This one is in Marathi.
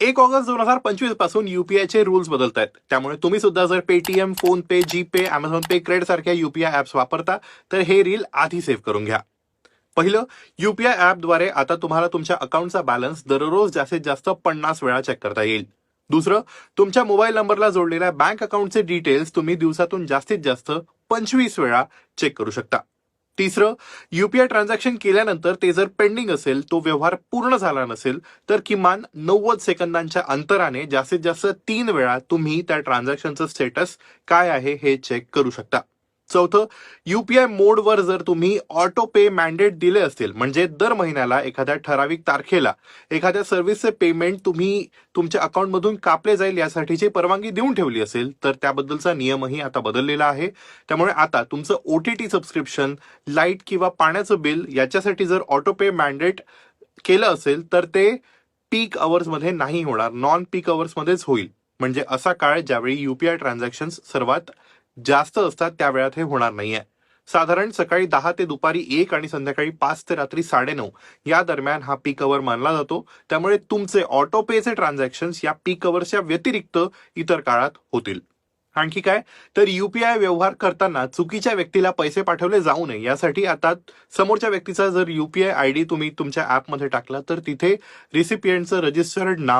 एक ऑगस्ट दोन हजार पंचवीसपासून युपीआयचे रुल्स बदलत आहेत त्यामुळे तुम्ही सुद्धा जर Paytm PhonePe GPay Amazon pay CRED सारख्या युपीआय ऍप्स वापरता तर हे रील आधी सेव्ह करून घ्या. पहिलं युपीआय ऍपद्वारे आता तुम्हाला तुमच्या अकाउंटचा बॅलन्स दररोज जास्तीत जास्त पन्नास वेळा चेक करता येईल. दुसरं तुमच्या मोबाईल नंबरला जोडलेल्या बँक अकाउंटचे डिटेल्स तुम्ही दिवसातून जास्तीत जास्त पंचवीस वेळा चेक करू शकता. तिसरं युपीआय ट्रान्झॅक्शन केल्यानंतर ते जर पेंडिंग असेल तो व्यवहार पूर्ण झाला नसेल तर किमान नव्वद सेकंदांच्या अंतराने जास्तीत जास्त तीन वेळा तुम्ही त्या ट्रान्झॅक्शनचं स्टेटस काय आहे हे चेक करू शकता. चौथं युपीआय मोडवर जर तुम्ही ऑटो पे मॅन्डेट दिले असतील म्हणजे दर महिन्याला एखाद्या ठराविक तारखेला एखाद्या सर्व्हिसचे पेमेंट तुम्ही तुमच्या अकाउंटमधून कापले जाईल यासाठीची परवानगी देऊन ठेवली असेल तर त्याबद्दलचा नियमही आता बदललेला आहे. त्यामुळे आता तुमचं O T T subscription light किंवा पाण्याचं बिल याच्यासाठी जर ऑटो पे मॅन्डेट केलं असेल तर ते पीकमध्ये नाही होणार नॉन पीक मध्येच होईल. म्हणजे असा काळ ज्यावेळी युपीआय ट्रान्झॅक्शन सर्वात जास्त असतात त्या वेळात हे होणार नाहीये. साधारण सकाळी दहा ते दुपारी एक आणि संध्याकाळी पाच ते रात्री साडेनऊ या दरम्यान हा पीक अवर मानला जातो. त्यामुळे तुमचे ऑटो पेचे ट्रान्झॅक्शन्स या पीक अवरच्या व्यतिरिक्त इतर काळात होतील. आणखी काय? तर युपीआय व्यवहार करताना चुकीच्या व्यक्तीला पैसे पाठवले जाऊ नये यासाठी आता समोरच्या व्यक्तीचा जर युपीआय आयडी तुम्ही तुमच्या ऍपमध्ये टाकला तर तिथे रिसिपियंटचं रजिस्टर्ड नाव